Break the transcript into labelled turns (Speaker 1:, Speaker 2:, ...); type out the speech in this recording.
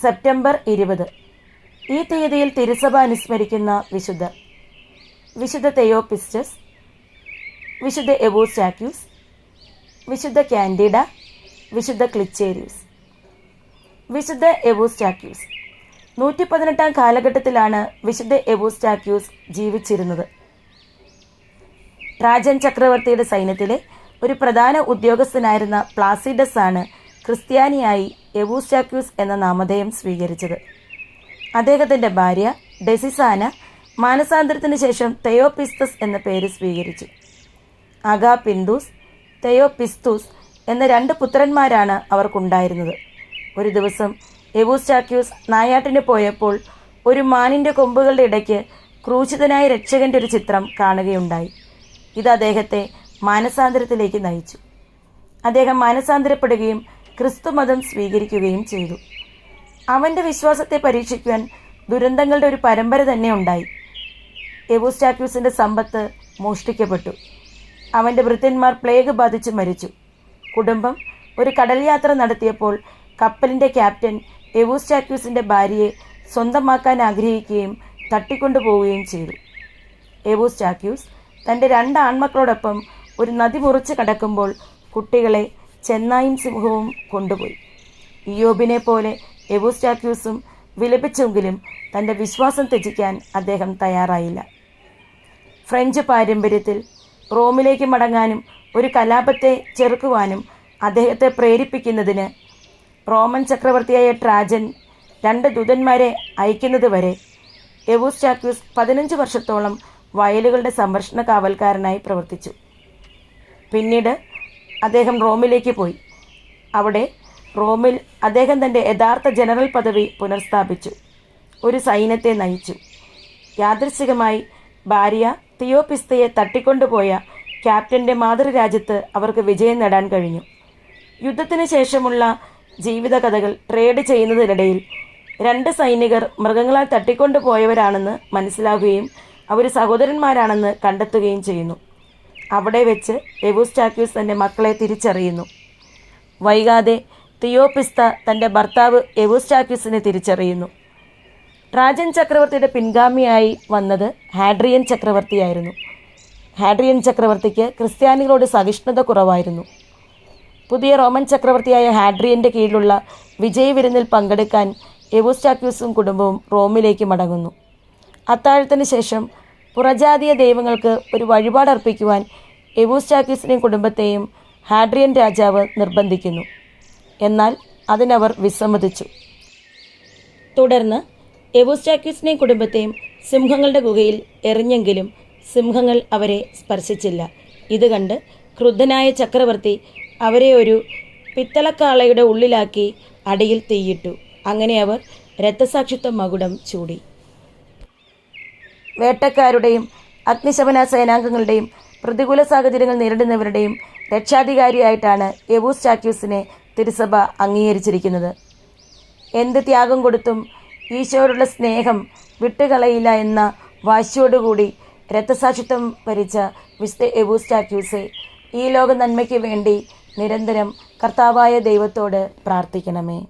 Speaker 1: September ഇരുപത്. ഈ തീയതിയിൽ തിരുസഭ അനുസ്മരിക്കുന്ന വിശുദ്ധ. വിശുദ്ധ തെയോപിസ്റ്റസ്. വിശുദ്ധ എബോസ്റ്റാക്യൂസ്. വിശുദ്ധ കാൻഡിഡ. വിശുദ്ധ ക്ലിച്ചേരിയൂസ്. വിശുദ്ധ എബോസ്റ്റാക്യൂസ്. നൂറ്റി പതിനെട്ടാം കാലഘട്ടത്തിലാണ് വിശുദ്ധ എബോസ്റ്റാക്യൂസ് ജീവിച്ചിരുന്നത്. രാജൻ ചക്രവർത്തിയുടെ സൈന്യത്തിലെ ഒരു പ്രധാന ഉദ്യോഗസ്ഥനായിരുന്ന പ്ലാസിഡസ് ആണ് ക്രിസ്ത്യാനിയായി എവൂസ്റ്റാക്യൂസ് എന്ന നാമധേയം സ്വീകരിച്ചത്. അദ്ദേഹത്തിന്റെ ഭാര്യ ഡെസിസാന മാനസാന്തരത്തിന് ശേഷം തെയോപിസ്തസ് എന്ന പേര് സ്വീകരിച്ചു. അഗാ പിന്തുസ് തെയോപിസ്തുസ് എന്ന രണ്ട് പുത്രന്മാരാണ് അവർക്കുണ്ടായിരുന്നത്. ഒരു ദിവസം എവൂസ്റ്റാക്യൂസ് നായാട്ടിന് പോയപ്പോൾ ഒരു മാനിന്റെ കൊമ്പുകളുടെ ഇടയ്ക്ക് ക്രൂശിതനായ രക്ഷകന്റെ ഒരു ചിത്രം കാണുകയുണ്ടായി. ഇത് അദ്ദേഹത്തെ മാനസാന്തരത്തിലേക്ക് നയിച്ചു. അദ്ദേഹം മാനസാന്തരപ്പെടുകയും ക്രിസ്തുമതം സ്വീകരിക്കുകയും ചെയ്തു. അവന്റെ വിശ്വാസത്തെ പരീക്ഷിക്കാൻ ദുരന്തങ്ങളുടെ ഒരു പരമ്പര തന്നെ ഉണ്ടായി. എവോസ്റ്റാക്യൂസിന്റെ സമ്പത്ത് മോഷ്ടിക്കപ്പെട്ടു. അവന്റെ വൃത്യന്മാർ പ്ലേഗ് ബാധിച്ച് മരിച്ചു. കുടുംബം ഒരു കടൽ യാത്ര നടത്തിയപ്പോൾ കപ്പലിന്റെ ക്യാപ്റ്റൻ എവോസ്റ്റാക്യൂസിന്റെ ഭാര്യയെ സ്വന്തമാക്കാൻ ആഗ്രഹിക്കുകയും തട്ടിക്കൊണ്ടുപോവുകയും ചെയ്തു. എവോസ്റ്റാക്യൂസ് തന്റെ രണ്ട് ആൺമക്കളോടൊപ്പം ഒരു നദി മുറിച്ച് കടക്കുമ്പോൾ കുട്ടികളെ ചെന്നായും സിംഹവും കൊണ്ടുപോയി. ഇയോബിനെ പോലെ എവോസ്റ്റാക്യൂസും വിലപിച്ചെങ്കിലും തന്റെ വിശ്വാസം ത്യജിക്കാൻ അദ്ദേഹം തയ്യാറായില്ല. ഫ്രഞ്ച് പാരമ്പര്യത്തിൽ റോമിലേക്ക് മടങ്ങാനും ഒരു കലാപത്തെ ചെറുക്കുവാനും അദ്ദേഹത്തെ പ്രേരിപ്പിക്കുന്നതിന് റോമൻ ചക്രവർത്തിയായ ട്രാജൻ രണ്ട് ദൂതന്മാരെ അയക്കുന്നത് വരെ എവോസ്റ്റാക്യൂസ് പതിനഞ്ച് വർഷത്തോളം വയലുകളുടെ സംരക്ഷണ കാവൽക്കാരനായി പ്രവർത്തിച്ചു. പിന്നീട് അദ്ദേഹം റോമിലേക്ക് പോയി. അവിടെ റോമിൽ അദ്ദേഹം തന്റെ യഥാർത്ഥ ജനറൽ പദവി പുനഃസ്ഥാപിച്ചു. ഒരു സൈന്യത്തെ നയിച്ചു. യാദൃശികമായി ഭാര്യ തിയോപിസ്തയെ തട്ടിക്കൊണ്ടുപോയ ക്യാപ്റ്റന്റെ മാതൃരാജ്യത്ത് അവർക്ക് വിജയം നേടാൻ കഴിഞ്ഞു. യുദ്ധത്തിന് ശേഷമുള്ള ജീവിതകഥകൾ ട്രേഡ് ചെയ്യുന്നതിനിടയിൽ രണ്ട് സൈനികർ മൃഗങ്ങളാൽ തട്ടിക്കൊണ്ടുപോയവരാണെന്ന് മനസ്സിലാകുകയും അവർ സഹോദരന്മാരാണെന്ന് കണ്ടെത്തുകയും ചെയ്യുന്നു. അവിടെ വെച്ച് എവുസ്റ്റാക്യൂസ് തന്റെ മക്കളെ തിരിച്ചറിയുന്നു. വൈകാതെ തിയോപിസ്ത തന്റെ ഭർത്താവ് എവുസ്റ്റാക്യൂസിനെ തിരിച്ചറിയുന്നു. ട്രാജൻ ചക്രവർത്തിയുടെ പിൻഗാമിയായി വന്നത് ഹാഡ്രിയൻ ചക്രവർത്തിയായിരുന്നു. ഹാഡ്രിയൻ ചക്രവർത്തിക്ക് ക്രിസ്ത്യാനികളോട് സഹിഷ്ണുത കുറവായിരുന്നു. പുതിയ റോമൻ ചക്രവർത്തിയായ ഹാഡ്രിയന്റെ കീഴിലുള്ള വിജയവിരുന്നിൽ പങ്കെടുക്കാൻ എവോസ്റ്റാക്യൂസും കുടുംബവും റോമിലേക്ക് മടങ്ങുന്നു. അത്താഴത്തിന് ശേഷം പുറജാതീയ ദൈവങ്ങൾക്ക് ഒരു വഴിപാടർപ്പിക്കുവാൻ എവൂസ്റ്റാക്യൂസിനെയും കുടുംബത്തെയും ഹാഡ്രിയൻ രാജാവ് നിർബന്ധിക്കുന്നു. എന്നാൽ അതിനവർ വിസമ്മതിച്ചു. തുടർന്ന് എവോസ്റ്റാക്യൂസിനെയും കുടുംബത്തെയും സിംഹങ്ങളുടെ ഗുഹയിൽ എറിഞ്ഞെങ്കിലും സിംഹങ്ങൾ അവരെ സ്പർശിച്ചില്ല. ഇത് കണ്ട് ക്രുദ്ധനായ ചക്രവർത്തി അവരെ ഒരു പിത്തളക്കാളയുടെ ഉള്ളിലാക്കി അടിയിൽ തീയിട്ടു. അങ്ങനെ അവർ രക്തസാക്ഷിത്വ മകുടം ചൂടി. വേട്ടക്കാരുടെയും അഗ്നിശമന സേനാംഗങ്ങളുടെയും പ്രതികൂല സാഹചര്യങ്ങൾ നേരിടുന്നവരുടെയും രക്ഷാധികാരിയായിട്ടാണ് എവൂസ് ചാക്യൂസിനെ തിരുസഭ അംഗീകരിച്ചിരിക്കുന്നത്. എന്ത് ത്യാഗം കൊടുത്തും ഈശോയോടുള്ള സ്നേഹം വിട്ടുകളയില്ല എന്ന വാശിയോടുകൂടി രക്തസാക്ഷിത്വം ഭരിച്ച വിശുദ്ധ സ്റ്റാറ്റ്യൂസെ ഈ ലോക നന്മയ്ക്ക് വേണ്ടി നിരന്തരം കർത്താവായ ദൈവത്തോട് പ്രാർത്ഥിക്കണമേ.